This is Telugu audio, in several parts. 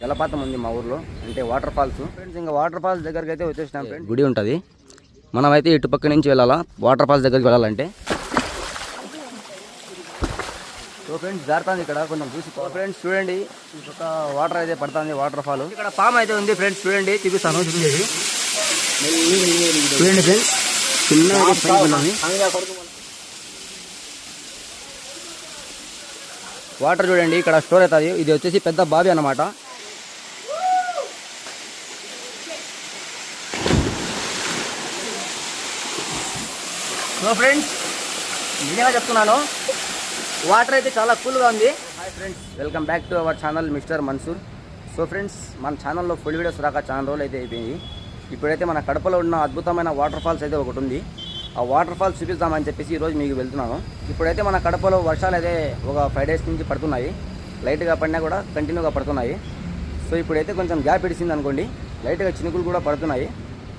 జలపాతం ఉంది మా ఊర్లో అంటే వాటర్ ఫాల్స్. ఫ్రెండ్స్ ఇంకా వాటర్ ఫాల్స్ దగ్గరికి అయితే వచ్చేసినాం ఫ్రెండ్స్. గుడి ఉంటుంది. మనమైతే ఇటు పక్క నుంచి వెళ్ళాలా? వాటర్ ఫాల్స్ దగ్గరికి వెళ్ళాలంటే? సో ఫ్రెండ్స్ జారుతుంది ఇక్కడ కొంచెం చూసి ఫ్రెండ్స్ చూడండి. ఒక వాటర్ అయితే పడుతుంది వాటర్ ఫాల్. ఇక్కడ పామ్ అయితే ఉంది ఫ్రెండ్స్ చూడండి. చూపిస్తాను చూడండి చూడండి ఫ్రెండ్స్. చిన్న. వాటర్ చూడండి ఇక్కడ స్టోర్ అవుతుంది. ఇది వచ్చేసి పెద్ద బావి అన్నమాట. సో ఫ్రెండ్స్ నిజంగా చెప్తున్నాను. వాటర్ అయితే చాలా కూల్గా ఉంది. Hi friends welcome back to our channel mister Mansoor. So friends మన ఛానల్లో ఫుల్ వీడియోస్ రాక చాలా రోజులు అయితే అయిపోయింది. ఇప్పుడైతే మన కడపలో ఉన్న అద్భుతమైన వాటర్ ఫాల్స్ అయితే ఒకటి ఉంది. ఆ వాటర్ ఫాల్స్ చూపిస్తామని చెప్పేసి ఈరోజు మీకు వెళ్తున్నాను. ఇప్పుడైతే మన కడపలో వర్షాలు అయితే ఒక ఫైవ్ డేస్ నుంచి పడుతున్నాయి. లైట్గా పడినా కూడా కంటిన్యూగా పడుతున్నాయి. సో ఇప్పుడైతే కొంచెం గ్యాప్ ఇడిసింది అనుకోండి లైట్గా చినుకులు కూడా పడుతున్నాయి.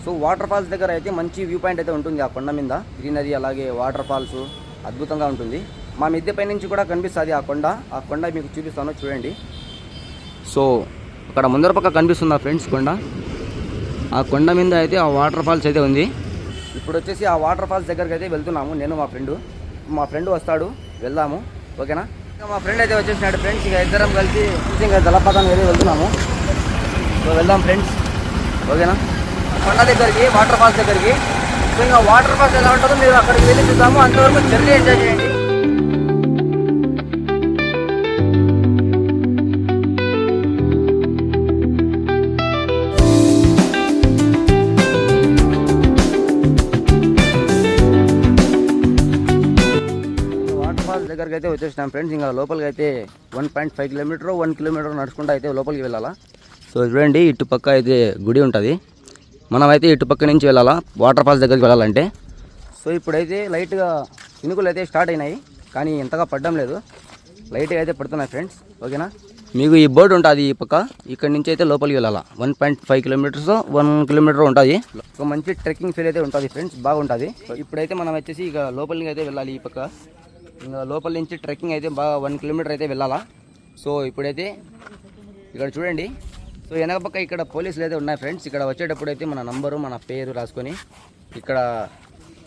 సో వాటర్ ఫాల్స్ దగ్గర అయితే మంచి వ్యూ పాయింట్ అయితే ఉంటుంది ఆ కొండ మీద. గ్రీనరీ అలాగే వాటర్ ఫాల్స్ అద్భుతంగా ఉంటుంది. మా మిద్దె పై నుంచి కూడా కనిపిస్తుంది ఆ కొండ. ఆ కొండ మీకు చూపిస్తాను చూడండి. సో అక్కడ ముందర పక్క కనిపిస్తుంది ఆ ఫ్రెండ్స్ కొండ. ఆ కొండ మీద అయితే ఆ వాటర్ ఫాల్స్ అయితే ఉంది. ఇప్పుడు వచ్చేసి ఆ వాటర్ ఫాల్స్ దగ్గరికి అయితే వెళ్తున్నాము నేను మా ఫ్రెండు. మా ఫ్రెండ్ వస్తాడు వెళ్దాము. ఓకేనా? ఇంకా మా ఫ్రెండ్ అయితే వచ్చేసినాడు ఫ్రెండ్స్. ఇంకా ఇద్దరం కలిసి ఇంకా జలపాతానికి అయితే వెళ్తున్నాము. సో వెళ్దాం ఫ్రెండ్స్. ఓకేనా? కొండ దగ్గరికి వాటర్ ఫాల్స్ దగ్గరికి. సో ఇంకా వాటర్ ఫాల్స్ ఎలా ఉంటుందో మీరు అక్కడికి వెళ్ళి చూద్దాము. అంతవరకు జర్నీ ఎంజాయ్ చేయండి. వాటర్ ఫాల్స్ దగ్గరికి అయితే వచ్చేసినాం ఫ్రెండ్స్. ఇంకా లోపలికి అయితే one point five kilometer one kilometer నడుచుకుంటూ అయితే లోపలికి వెళ్ళాలా. సో చూడండి ఇటు పక్క అయితే గుడి ఉంటుంది. మనమైతే ఇటు పక్క నుంచి వెళ్ళాలా? వాటర్ ఫాల్స్ దగ్గరికి వెళ్ళాలంటే? సో ఇప్పుడైతే లైట్గా చినుకులు అయితే స్టార్ట్ అయినాయి. కానీ ఎంతగా పడడం లేదు. లైట్గా అయితే పడుతున్నాయి ఫ్రెండ్స్. ఓకేనా? మీకు ఈ బోర్డు ఉంటుంది ఈ పక్క. ఇక్కడ నుంచి అయితే లోపలికి వెళ్ళాలా? One point five kilometers one kilometer ఉంటుంది ఒక మంచి ట్రెక్కింగ్ ఫీల్ అయితే ఉంటుంది ఫ్రెండ్స్. బాగుంటుంది. సో ఇప్పుడైతే మనం వచ్చేసి ఇక లోపలికి అయితే వెళ్ళాలి ఈ పక్క. ఇంకా లోపల నుంచి ట్రెక్కింగ్ అయితే బాగా వన్ కిలోమీటర్ అయితే వెళ్ళాలా. సో ఇప్పుడైతే ఇక్కడ చూడండి. సో వెనక పక్క ఇక్కడ పోలీసులు అయితే ఉన్నాయి ఫ్రెండ్స్. ఇక్కడ వచ్చేటప్పుడు అయితే మన నంబరు మన పేరు రాసుకొని ఇక్కడ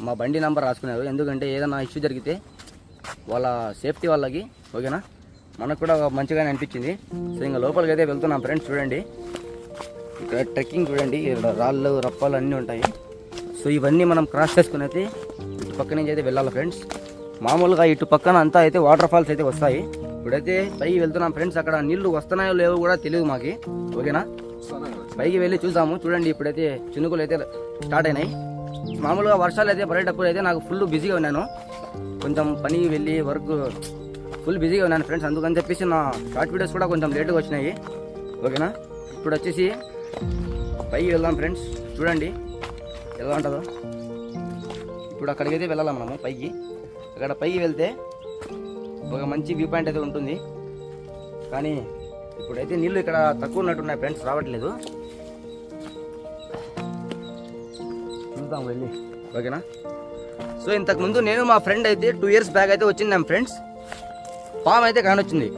మా బండి నంబర్ రాసుకున్నారు. ఎందుకంటే ఏదైనా ఇష్యూ జరిగితే వాళ్ళ సేఫ్టీ వాళ్ళకి ఓకేనా? మనకు కూడా మంచిగానే అనిపించింది. సో ఇంకా లోపలికి అయితే వెళ్తున్నాం ఫ్రెండ్స్ చూడండి. ఇక్కడ ట్రెక్కింగ్ చూడండి. ఇక్కడ రాళ్ళు రప్పాలు అన్నీ ఉంటాయి. సో ఇవన్నీ మనం క్రాస్ చేసుకుని అయితే ఇటు పక్క నుంచి అయితే వెళ్ళాలి ఫ్రెండ్స్. మామూలుగా ఇటు పక్కన అంతా అయితే వాటర్ ఫాల్స్ అయితే వస్తాయి. ఇప్పుడైతే పైకి వెళ్తున్నాం ఫ్రెండ్స్. అక్కడ నీళ్ళు వస్తున్నాయో లేవో కూడా తెలియదు మాకి. ఓకేనా? పైకి వెళ్ళి చూసాము చూడండి ఇప్పుడైతే చినుకులు అయితే స్టార్ట్ అయినాయి. మామూలుగా వర్షాలు అయితే పడేటప్పుడు అయితే నాకు ఫుల్ బిజీగా ఉన్నాను. కొంచెం పనికి వెళ్ళి వర్క్ ఫుల్ బిజీగా ఉన్నాను ఫ్రెండ్స్. అందుకని చెప్పేసి నా షార్ట్ వీడియోస్ కూడా కొంచెం లేట్గా వచ్చినాయి. ఓకేనా? ఇప్పుడు వచ్చేసి పైకి వెళ్దాం ఫ్రెండ్స్. చూడండి ఎలా ఉంటుందో. ఇప్పుడు అక్కడికైతే వెళ్ళాలి మనము పైకి? అక్కడ పైకి వెళ్తే ఒక మంచి వ్యూ పాయింట్ అయితే ఉంటుంది. కానీ ఇప్పుడైతే నీళ్ళు ఇక్కడ తక్కువ ఉన్నట్టున్నాయి ఫ్రెండ్స్ రావట్లేదు. చూద్దాం వెళ్ళి. ఓకేనా? సో ఇంతకుముందు నేను మా ఫ్రెండ్ అయితే టూ ఇయర్స్ బ్యాక్ అయితే వచ్చిందాం ఫ్రెండ్స్. పాము అయితే కానొచ్చింది.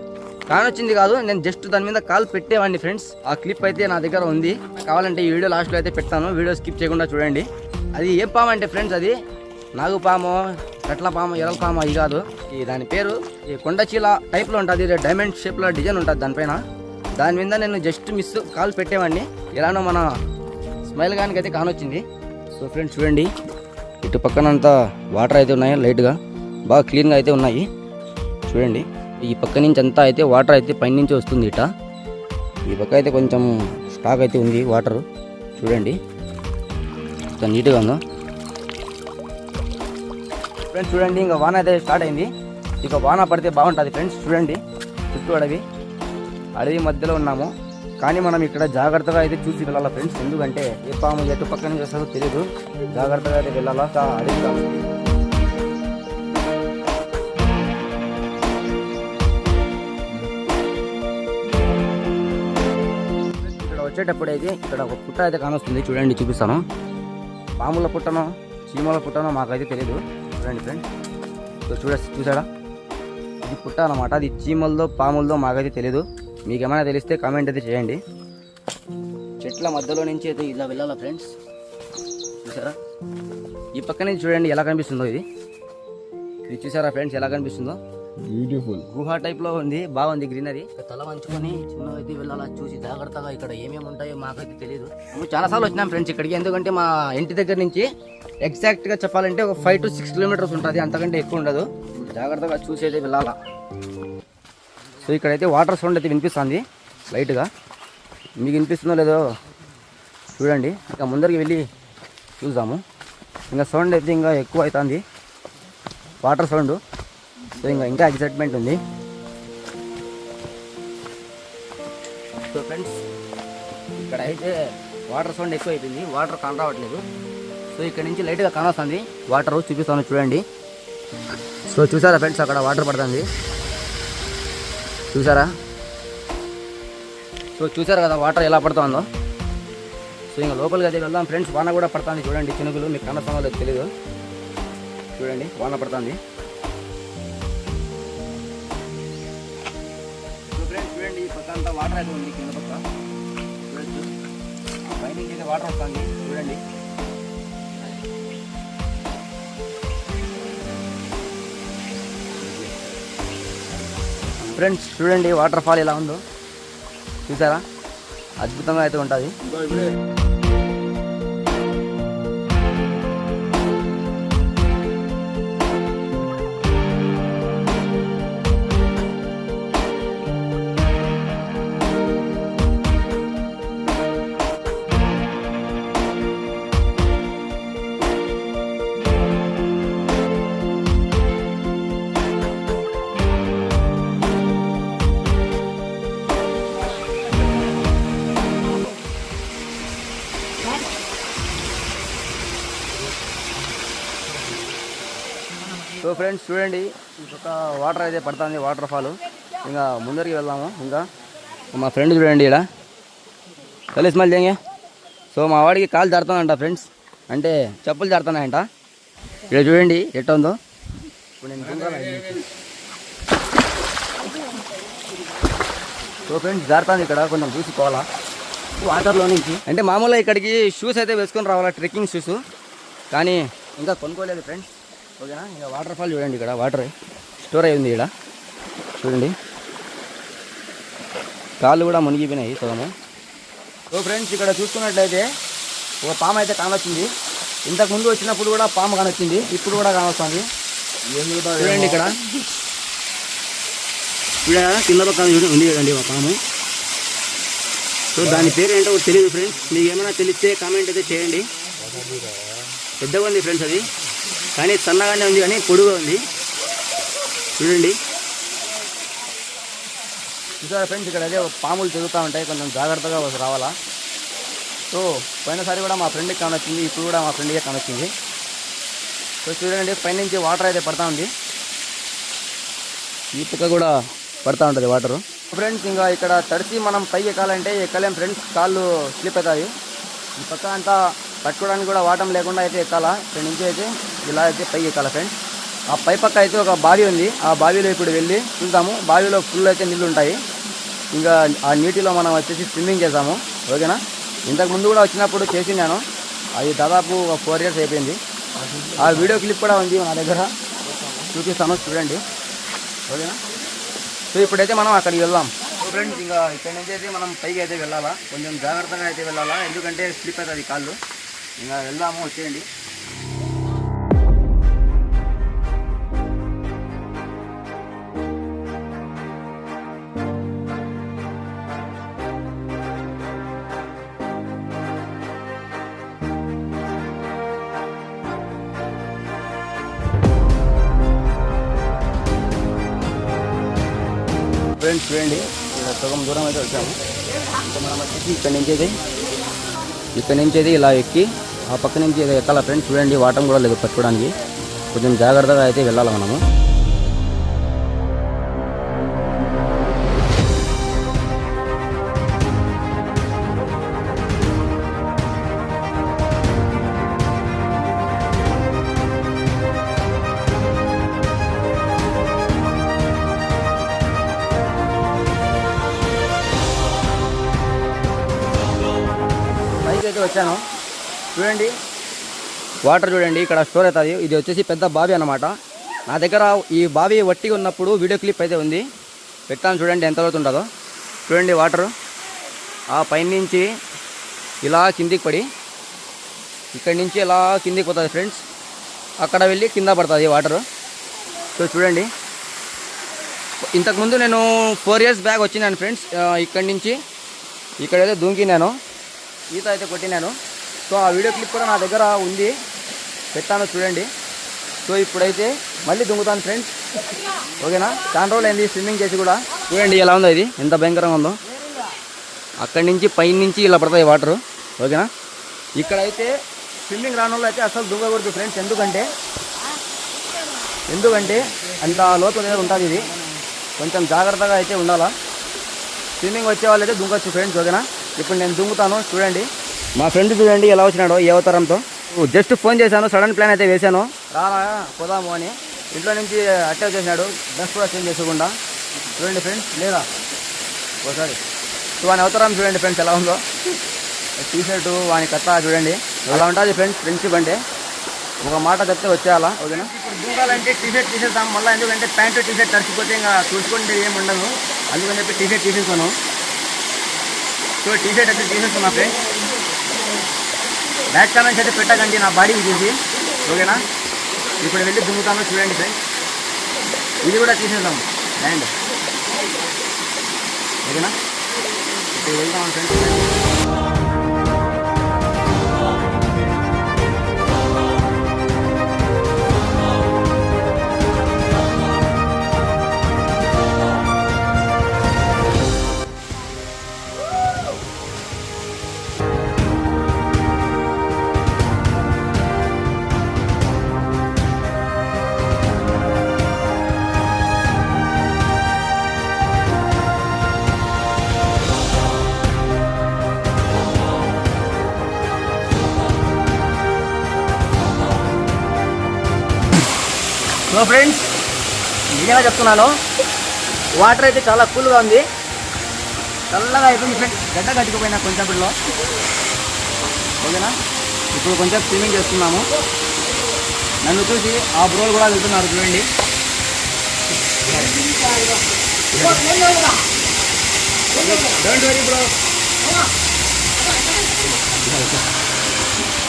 కానొచ్చింది కాదు నేను జస్ట్ దాని మీద కాల్ పెట్టేవాడిని ఫ్రెండ్స్. ఆ క్లిప్ అయితే నా దగ్గర ఉంది. కావాలంటే ఈ వీడియో లాస్ట్లో అయితే పెడతాను. వీడియో స్కిప్ చేయకుండా చూడండి. అది ఏం పాము అంటే ఫ్రెండ్స్ అది? నాగు పాము కట్ల పాము ఎరల పాము అది కాదు. దాని పేరు ఈ కొండ చీల టైప్లో ఉంటుంది డైమండ్ షేప్లో డిజైన్ ఉంటుంది దానిపైన దాని మీద నేను జస్ట్ మిస్ కాల్ పెట్టేవాడిని. ఎలానో మన స్మైల్ గానికి అయితే కానొచ్చింది. సో ఫ్రెండ్స్ చూడండి ఇటు పక్కనంతా వాటర్ అయితే ఉన్నాయి లైట్గా. బాగా క్లీన్గా అయితే ఉన్నాయి. చూడండి ఈ పక్క నుంచి అంతా అయితే వాటర్ అయితే పైనుంచి వస్తుంది ఇట. ఈ పక్క అయితే కొంచెం స్టాక్ అయితే ఉంది వాటర్. చూడండి నీట్గా ఉందో. ఫ్రెండ్స్ చూడండి ఇంకా వాన అయితే స్టార్ట్ అయింది. ఇక వాన పడితే బాగుంటుంది ఫ్రెండ్స్. చూడండి చుట్టూ అడవి. అడవి మధ్యలో ఉన్నాము. కానీ మనం ఇక్కడ జాగ్రత్తగా అయితే చూసి వెళ్ళాలా ఫ్రెండ్స్? ఎందుకంటే ఏ పాము ఎటు పక్క నుంచి వస్తుందో తెలియదు జాగ్రత్తగా అయితే వెళ్ళాలా? అడవి ఇక్కడ వచ్చేటప్పుడు అయితే ఇక్కడ ఒక పుట్ట అయితే కానొస్తుంది. చూడండి చూపిస్తాను. పాముల పుట్టనో చీమల పుట్టనో మాకైతే తెలియదు చూడండి ఫ్రెండ్స్. చూడ చూసాడా ఇది పుట్ట అనమాట అది చీమలదో పాములదో మాకైతే తెలియదు మీకు ఏమైనా తెలిస్తే కామెంట్ అయితే చేయండి. చెట్ల మధ్యలో నుంచి అయితే ఇలా వెళ్ళాలా ఫ్రెండ్స్ చూసారా? ఈ పక్క నుంచి చూడండి ఎలా కనిపిస్తుందో ఇది. ఇది చూసారా ఫ్రెండ్స్ ఎలా కనిపిస్తుందో? బ్యూటిఫుల్ గుహ టైప్లో ఉంది బాగుంది గ్రీనరీ. తల వంచుకొని చిన్న అయితే వెళ్ళాలా చూసి జాగ్రత్తగా ఇక్కడ ఏమేమి ఉంటాయో మాకైతే తెలియదు మేము చాలా సార్లు వచ్చినాం ఫ్రెండ్స్ ఇక్కడికి ఎందుకంటే మా ఇంటి దగ్గర నుంచి ఎగ్జాక్ట్గా చెప్పాలంటే ఒక ఫైవ్ టు సిక్స్ కిలోమీటర్స్ ఉంటుంది అంతకంటే ఎక్కువ ఉండదు. జాగ్రత్తగా చూసి అయితే వెళ్ళాలా. సో ఇక్కడైతే వాటర్ సౌండ్ అయితే వినిపిస్తుంది లైట్గా మీకు వినిపిస్తుందో లేదో చూడండి. ఇంకా ముందరికి వెళ్ళి చూద్దాము. ఇంకా సౌండ్ అయితే ఇంకా ఎక్కువ అవుతుంది వాటర్ సౌండ్ సో ఇంకా ఇంకా ఎక్సైట్మెంట్ ఉంది. సో ఫ్రెండ్స్ ఇక్కడ అయితే వాటర్ సౌండ్ ఎక్కువ అయిపోయింది వాటర్ కాన రావట్లేదు. సో ఇక్కడ నుంచి లైట్గా కానొస్తుంది. వాటర్ చూపిస్తాను చూడండి. సో చూసారా ఫ్రెండ్స్ అక్కడ వాటర్ పడుతుంది. చూసారా? సో చూసారు కదా వాటర్ ఎలా పడుతుందో? సో ఇంకా లోపలికి అయితే వెళ్దాం. ఫ్రెండ్స్ వాన కూడా పడుతుంది చూడండి. చినుకులు మీకు కనొస్తుందో తెలియదు చూడండి వాన పడుతుంది. వాటర్ అయితే ఉంది కింద పక్క. చూడొచ్చు. ఆ పైనుంచి అయితే వాటర్ వస్తుంది. చూడండి. ఫ్రెండ్స్ చూడండి వాటర్ ఫాల్ ఎలా ఉందో. చూసారా? అద్భుతంగా అయితే ఉంటుంది. సో ఫ్రెండ్స్ చూడండి. ఒక వాటర్ అయితే పడుతుంది వాటర్ ఫాల్ ఇంకా ముందరికి వెళ్దాము ఇంకా. మా ఫ్రెండ్ చూడండి ఇక్కడ కలిసి మళ్ళీ సో మా వాడికి కాలు జారుతుందంట ఫ్రెండ్స్ అంటే చెప్పులు జారుతున్నాయంట. ఇక్కడ చూడండి ఎట్ట ఉందో ఇప్పుడు నేను. సో ఫ్రెండ్స్ జారుతుంది ఇక్కడ కొంచెం చూసుకోవాలా? వాటర్లో నుంచి. అంటే మామూలుగా ఇక్కడికి షూస్ అయితే వేసుకొని రావాలా ట్రెక్కింగ్ షూస్ కానీ ఇంకా కొనుక్కోలేదు ఫ్రెండ్స్ ఓకేనా? ఇంకా వాటర్ ఫాల్ చూడండి ఇక్కడ వాటర్ స్టోర్ అయి ఉంది ఇక్కడ. చూడండి. కాళ్ళు కూడా మునిగిపోయినాయి సగము సో ఫ్రెండ్స్ ఇక్కడ చూసుకున్నట్లయితే ఒక పాము అయితే కానొచ్చింది. ఇంతకు ముందు వచ్చినప్పుడు కూడా పాము కానొచ్చింది ఇప్పుడు కూడా కానొస్తుంది. చూడండి ఇక్కడ. ఇక్కడ కింద పక్కన చూడండి ఉంది కదండి ఒక పాము. సో దాని పేరు ఏంటో తెలియదు ఫ్రెండ్స్ మీకు ఏమైనా తెలిస్తే కామెంట్ అయితే చేయండి. పెద్దగా ఉంది ఫ్రెండ్స్ అది. కానీ సన్నగానే ఉంది కానీ పొడుగా ఉంది. చూడండి. చూసారా ఫ్రెండ్స్ ఇక్కడ అదే పాములు తిరుగుతూ ఉంటాయి. కొంచెం జాగ్రత్తగా రావాలా? సో పోయినసారి కూడా మా ఫ్రెండ్కి కానొచ్చింది. ఇప్పుడు కూడా మా ఫ్రెండ్కే కానొచ్చింది. సో చూడండి పైనుంచి వాటర్ అయితే పడతా ఉంది. ఈ పక్క కూడా పడతా ఉంటుంది వాటరు. ఫ్రెండ్స్ ఇంకా ఇక్కడ తడిసి మనం పై ఎక్కాలంటే ఎక్కలేం ఫ్రెండ్స్. కాళ్ళు స్లిప్ అవుతాయి. ఈ పక్క అంతా పట్టుకోవడానికి కూడా వాటం లేకుండా అయితే ఎక్కాలా? ఇక్కడ నుంచి అయితే ఇలా అయితే పై ఎక్కాల ఫ్రెండ్స్ ఆ పై పక్క అయితే ఒక బావి ఉంది. ఆ బావిలో ఇప్పుడు వెళ్ళి చూద్దాము. బావిలో ఫుల్ అయితే నీళ్ళు ఉంటాయి. ఇంకా ఆ నీటిలో మనం వచ్చేసి స్విమ్మింగ్ చేసాము ఓకేనా? ఇంతకు ముందు కూడా వచ్చినప్పుడు చేసినాను అది దాదాపు ఒక ఫోర్ ఇయర్స్ అయిపోయింది. ఆ వీడియో క్లిప్ కూడా ఉంది నా దగ్గర. చూపిస్తాను చూడండి. ఓకేనా? సో ఇప్పుడైతే మనం అక్కడికి వెళ్దాం. ఫ్రెండ్స్ ఇంకా ఇక్కడ నుంచి అయితే మనం పైకి అయితే వెళ్ళాలా? కొంచెం జాగ్రత్తగా అయితే వెళ్ళాలా? ఎందుకంటే స్లిప్ అవుతుంది కాళ్ళు. ఇంకా వెళ్దాము వచ్చేయండి. ఫ్రెండ్స్ చూడండి ఇలా సగం దూరం అయితే వచ్చాము. ఇంకా మనం వచ్చేసి ఇక్కడ నుంచి అయితే ఇక్కడ నుంచి అయితే ఇలా ఎక్కి ఆ పక్క నుంచి అయితే ఎక్కాల ఫ్రెండ్స్ చూడండి వాటం కూడా లేదు పట్టుకోవడానికి. కొంచెం జాగ్రత్తగా అయితే వెళ్ళాలి మనము. అయితే వచ్చాను. చూడండి. వాటర్ చూడండి ఇక్కడ స్టోర్ అవుతుంది. ఇది వచ్చేసి పెద్ద బావి అన్నమాట. నా దగ్గర ఈ బావి వట్టిగా ఉన్నప్పుడు వీడియో క్లిప్ అయితే ఉంది. పెట్టాను చూడండి ఎంత లోతు చూడండి వాటర్. ఆ పైనుంచి ఇలా కిందికి పడి ఇక్కడి నుంచి ఇలా కిందికి పోతుంది ఫ్రెండ్స్. అక్కడ వెళ్ళి కింద పడుతుంది వాటర్. సో చూడండి. ఇంతకుముందు నేను ఫోర్ ఇయర్స్ బ్యాక్ వచ్చినాను ఫ్రెండ్స్. ఇక్కడి నుంచి ఇక్కడైతే దూకినాను. ఈత అయితే కొట్టినాను. సో ఆ వీడియో క్లిప్ కూడా నా దగ్గర ఉంది. పెట్టాను చూడండి. సో ఇప్పుడైతే మళ్ళీ దుంగుతాను ఫ్రెండ్స్. ఓకేనా? చాలా రోజులు అయింది స్విమ్మింగ్ చేసి కూడా. చూడండి ఎలా ఉందో ఇది. ఎంత భయంకరంగా ఉందో. అక్కడి నుంచి పైన నుంచి ఇలా పడతాయి వాటర్. ఓకేనా? ఇక్కడైతే స్విమ్మింగ్ రాని వాళ్ళు అయితే అసలు దుంగకూడదు ఫ్రెండ్స్. ఎందుకంటే ఎందుకంటే అంత లోతు అనేది ఉంటుంది ఇది. కొంచెం జాగ్రత్తగా అయితే ఉండాలా. స్విమ్మింగ్ వచ్చే వాళ్ళు అయితే దుంగొచ్చు ఫ్రెండ్స్. ఓకేనా? ఇప్పుడు నేను దుంగుతాను చూడండి. మా ఫ్రెండ్ చూడండి ఎలా వచ్చినాడో ఏ అవతారంతో. జస్ట్ ఫోన్ చేశాను సడన్ ప్లాన్ అయితే వేశాను. రారా పోదాము అని. ఇంట్లో నుంచి అట్టే వచ్చేసినాడు డ్రెస్ కూడా చేంజ్ చేసుకోకుండా. చూడండి ఫ్రెండ్స్ లేదా? ఒకసారి. సో వాని అవతారం చూడండి ఫ్రెండ్స్ ఎలా ఉందో. టీ షర్ట్ వాని కథ చూడండి. అలా ఉంటుంది ఫ్రెండ్స్ ఫ్రెండ్షిప్ అంటే. ఒక మాట చెప్తే వచ్చేయాలా ఓకేనా ఇప్పుడు దుంగాలంటే టీ షర్ట్ తీసేద్దాం మళ్ళీ ఎందుకంటే ప్యాంటు టీ షర్ట్ తడిచిపోతే ఇంకా చూసుకుంటే ఏమి ఉండదు. అందుకని చెప్పి టీ షర్ట్ తీసేసాను సో టీ షర్ట్ అయితే తీసేస్తున్నా ఫ్రెండ్స్ బ్యాక్ కామెంట్స్ అయితే పెట్టకండి నా బాడీ చూసి ఓకేనా? ఇప్పుడు వెళ్ళి దుంగుతాను చూడండి ఫ్రెండ్స్ ఇది కూడా తీసేద్దాం. ల్యాండ్ ఓకేనా? ఇప్పుడు వెళ్దాం ఫ్రెండ్స్ సో ఫ్రెండ్స్ నిజంగా చెప్తున్నాను? వాటర్ అయితే చాలా కూల్గా ఉంది. చల్లగా అయిపోయింది ఫ్రెండ్స్. గడ్డ కట్టుకుపోయినా కొంచెంలో ఓకేనా? ఇప్పుడు కొంచెం స్విమ్మింగ్ చేస్తున్నాము. నన్ను చూసి ఆ బ్రోలు కూడా వెళ్తున్నారు చూడండి. Don't worry bro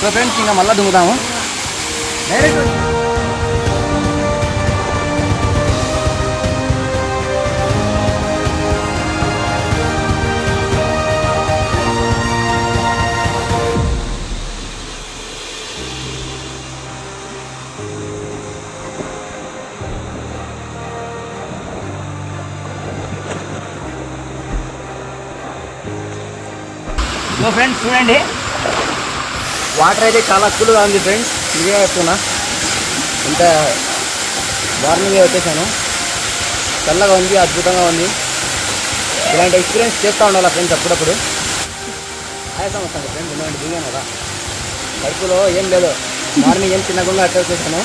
so friends ఇంకా మళ్ళీ దుంగుతాము డైరెక్ట్ సో ఫ్రెండ్స్ చూడండి. వాటర్ అయితే చాలా కూల్గా ఉంది ఫ్రెండ్స్ ఇదే చెప్తున్నా. ఇంత మార్నింగే వచ్చేసాను. చల్లగా ఉంది అద్భుతంగా ఉంది. ఇలాంటి ఎక్స్పీరియన్స్ చేస్తూ ఉండాలి ఫ్రెండ్స్ అప్పుడప్పుడు? ఆయాసం వస్తాను ఫ్రెండ్స్ ఎందుకంటే దిగాను కదా. కడుపులో ఏం లేదు. మార్నింగ్ ఏం తినకుండా అట్లా వచ్చేసాను.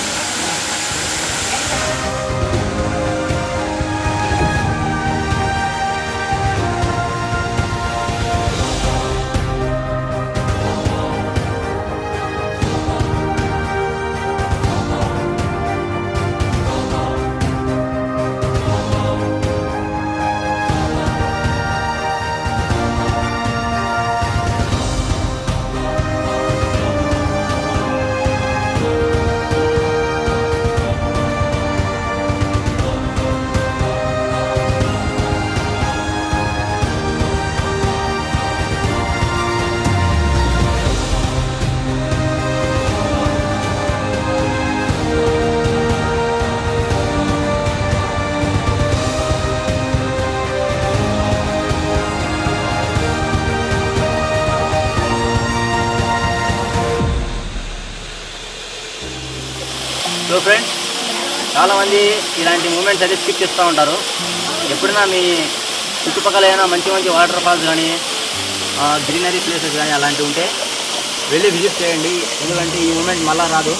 చాలామంది ఇలాంటి మూమెంట్స్ అయితే స్కిప్ చేస్తూ ఉంటారు. ఎప్పుడైనా మీ చుట్టుపక్కల ఏమైనా మంచి మంచి వాటర్ ఫాల్స్ కానీ గ్రీనరీ ప్లేసెస్ కానీ అలాంటివి ఉంటే వెళ్ళి విజిట్ చేయండి. ఎందుకంటే ఈ మూమెంట్ మళ్ళా రాదు.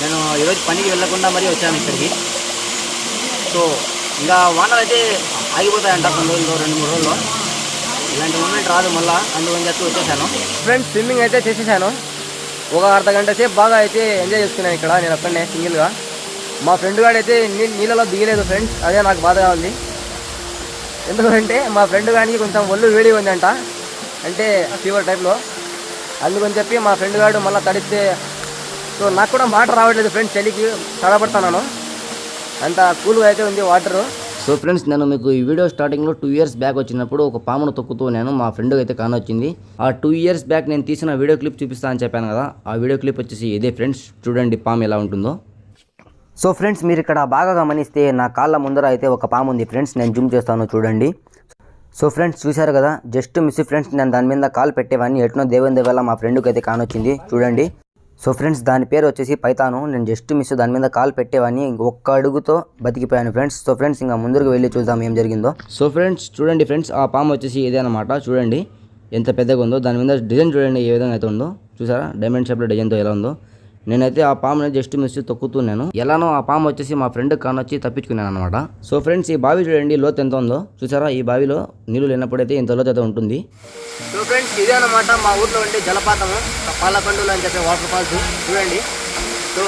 నేను ఈరోజు పనికి వెళ్ళకుండా మరీ వచ్చాను ఇక్కడికి. సో ఇంకా వానలు అయితే ఆగిపోతాయంట కొన్ని రోజుల్లో రెండు మూడు రోజుల్లో. ఇలాంటి మూమెంట్ రాదు మళ్ళా. అందుకని చెప్పి వచ్చేసాను. ఫ్రెండ్స్ స్విమ్మింగ్ అయితే చేసేసాను. ఒక అర్ధ గంట సేపు బాగా అయితే ఎంజాయ్ చేసుకున్నాను ఇక్కడ. నేను ఒక్కడనే సింగిల్గా. మా ఫ్రెండ్ గాడు అయితే నీళ్ళలో దిగలేదు ఫ్రెండ్స్. అదే నాకు బాధగా ఉంది ఎందుకంటే మా ఫ్రెండ్ గాడికి కొంచెం ఒళ్ళు వేడి ఉందంట. అంటే ఫీవర్ టైప్లో అందుకని చెప్పి మా ఫ్రెండ్ గాడు మళ్ళీ తడిస్తే సో నాకు కూడా మాట రావట్లేదు ఫ్రెండ్స్ చలికి తడబడుతున్నాను అంత కూల్గా అయితే ఉంది వాటర్. సో ఫ్రెండ్స్ నేను మీకు ఈ వీడియో స్టార్టింగ్లో టూ ఇయర్స్ బ్యాక్ వచ్చినప్పుడు ఒక పామును తొక్కుతూ నేను మా ఫ్రెండ్ అయితే కానొచ్చింది. ఆ టూ ఇయర్స్ బ్యాక్ నేను తీసిన వీడియో క్లిప్ చూపిస్తానని చెప్పాను కదా. ఆ వీడియో క్లిప్ వచ్చేసి ఇదే ఫ్రెండ్స్. చూడండి పాము ఎలా ఉంటుందో. సో ఫ్రెండ్స్ మీరు ఇక్కడ బాగా గమనిస్తే నా కాళ్ళ ముందర అయితే ఒక పాము ఉంది. ఫ్రెండ్స్ నేను జూమ్ చేస్తాను చూడండి. సో ఫ్రెండ్స్ చూశారు కదా? జస్ట్ మిస్ ఫ్రెండ్స్ నేను దాని మీద కాల్ పెట్టేవాడిని ఎట్నో దేవుని దేవల్ల మా ఫ్రెండ్కి అయితే కానొచ్చింది. చూడండి. సో ఫ్రెండ్స్ దాని పేరు వచ్చేసి పైతాను. నేను జస్ట్ మిస్ దాని మీద కాల్ పెట్టేవాడిని ఒక్క అడుగుతో బతికిపోయాను ఫ్రెండ్స్. సో ఫ్రెండ్స్ ఇంకా ముందుకు వెళ్ళి చూద్దాం ఏం జరిగిందో. సో ఫ్రెండ్స్ చూడండి ఫ్రెండ్స్ ఆ పాము వచ్చేసి ఇదే అనమాట చూడండి. ఎంత పెద్దగా ఉందో దాని మీద డిజైన్ చూడండి ఏ విధంగా అయితే ఉందో. చూసారా? డైమండ్ షేప్లో డిజైన్తో ఎలా ఉందో. నేనైతే ఆ పాముని జస్ట్ మిస్ తొక్కుతున్నాను. ఎలానో ఆ పాము వచ్చేసి మా ఫ్రెండ్ కానొచ్చి తప్పించుకున్నాను అనమాట సో ఫ్రెండ్స్ ఈ బావి చూడండి లోతు ఎంత ఉందో. చూసారా? ఈ బావిలో నీళ్ళు లేనప్పుడైతే ఇంత లోతు అయితే ఉంటుంది. సో ఫ్రెండ్స్ ఇదే అనమాట మా ఊర్లో ఉండే జలపాతము. పాలకొండలు అని చెప్పే వాటర్ ఫాల్స్ చూడండి. సో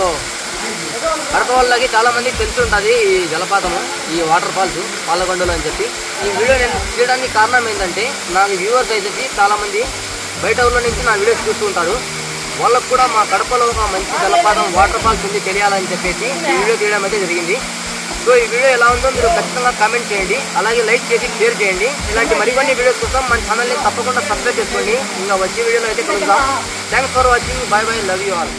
కడప వాళ్ళకి చాలా మందికి తెలుసుంటుంది ఈ జలపాతము ఈ వాటర్ ఫాల్స్ పాలకొండలు అని చెప్పి. ఈ వీడియో నేను చేయడానికి కారణం ఏంటంటే నా వ్యూవర్స్ అయితే చాలా మంది బయట ఊళ్ళో నుంచి నా వీడియోస్ చూస్తుంటారు వాళ్ళకు కూడా మా కడపలో ఒక మంచి జలపాతం వాటర్ ఫాల్స్ ఉంది తెలియాలని చెప్పేసి ఈ వీడియో తీయడం అయితే జరిగింది. సో ఈ వీడియో ఎలా ఉందో మీరు ఖచ్చితంగా కామెంట్ చేయండి. అలాగే లైక్ చేసి షేర్ చేయండి. ఇలాంటి మరికొన్ని వీడియోస్ కోసం మన ఛానల్ని తప్పకుండా సబ్స్క్రైబ్ చేసుకోండి. ఇంకా వచ్చే వీడియోలో అయితే కలుద్దాం. Thanks for watching bye bye love you all